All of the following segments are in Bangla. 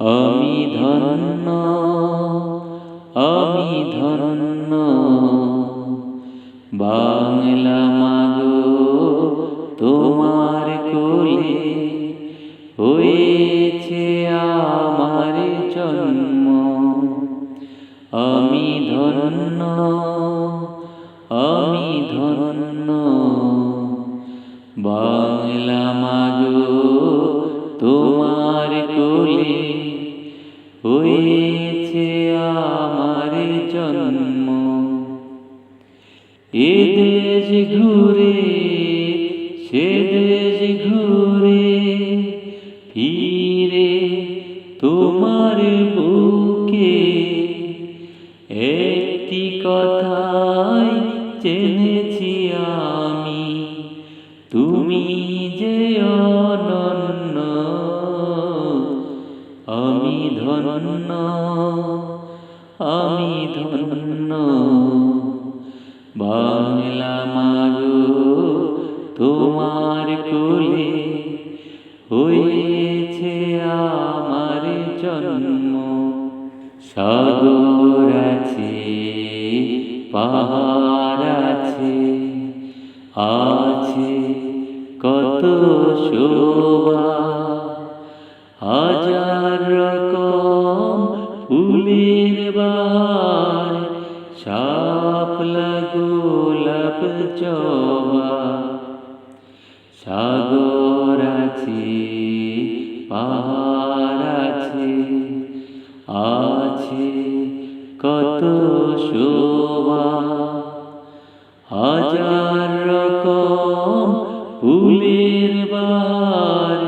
আমি ধন্য আমি ধন্য। বাংলা মাগো, তোমার কোলে হয়েছে আমার জন্ম। আমি ধন্য আমি ধন্য। বা দেশ ঘুরে সে দেশ ঘুরে। বাংলা মাগো তোমার কোলে হয়েছে আমার জন্ম। সাগর আছে পাহাড় আছে আছে কত শোভা। গোলাপ জবা সাগর আছে, পাহাড় আছে আছে কত শোভা। হাজার রকম ফুলের বার,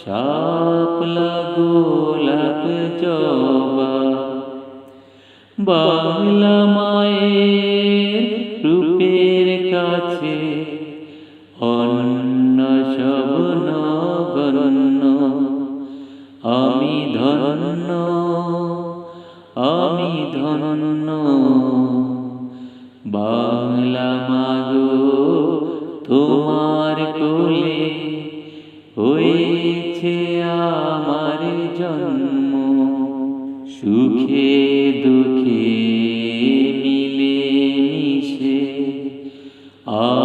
শাপলা গোলাপ জবা বাংলা মায়ের কাছে অন্য সব নগণ্য। আমি ধন্য আমি ধন্য। বাংলা মাগো, তোমার কোলে হয়েছে আমার জন্ম। সুখে দুঃখে আমরা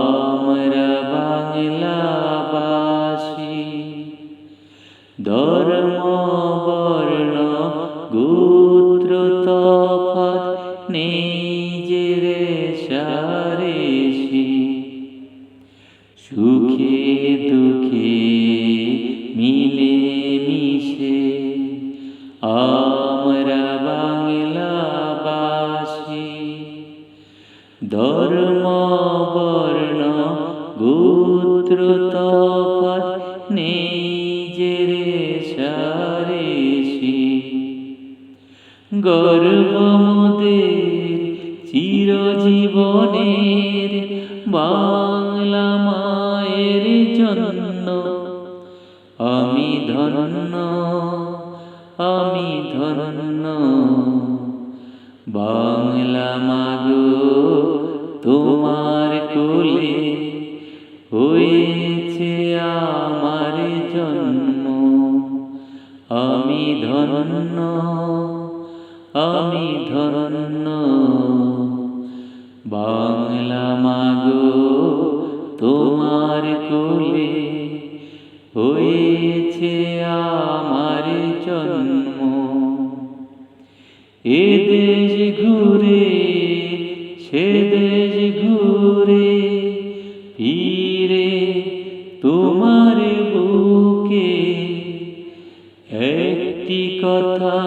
ধর্ম বর্ণ গোত্র তফাৎ নিজের সারেশি। গর্ব মোদের চিরজীবনের বাংলা মায়ের জন্য। আমি ধন্য আমি ধন্য। বাংলা মাগো। আমি ধন্য বাংলা মাগো, তোমার কোলে হয়েছে আমার জন্ম। এ দেশ ঘুরে, সে দেশ ঘুরে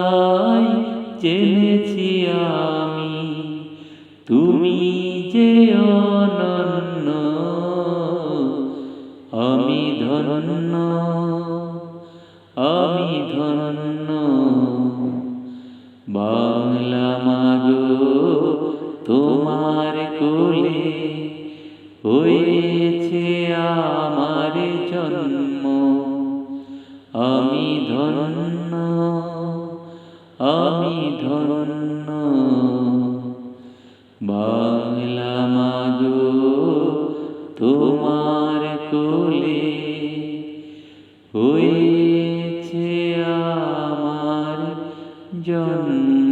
কথাই জেনেছি আমি, তুমি যে অনন্য, আমি ধন্য আমি ধন্য। বাংলা মাগো, তোমার কোলে হয়েছে আমার জন্ম। আমি ধন্য বাংলা মাগো তোমার কোলে হয়েছে আমার জন্ম।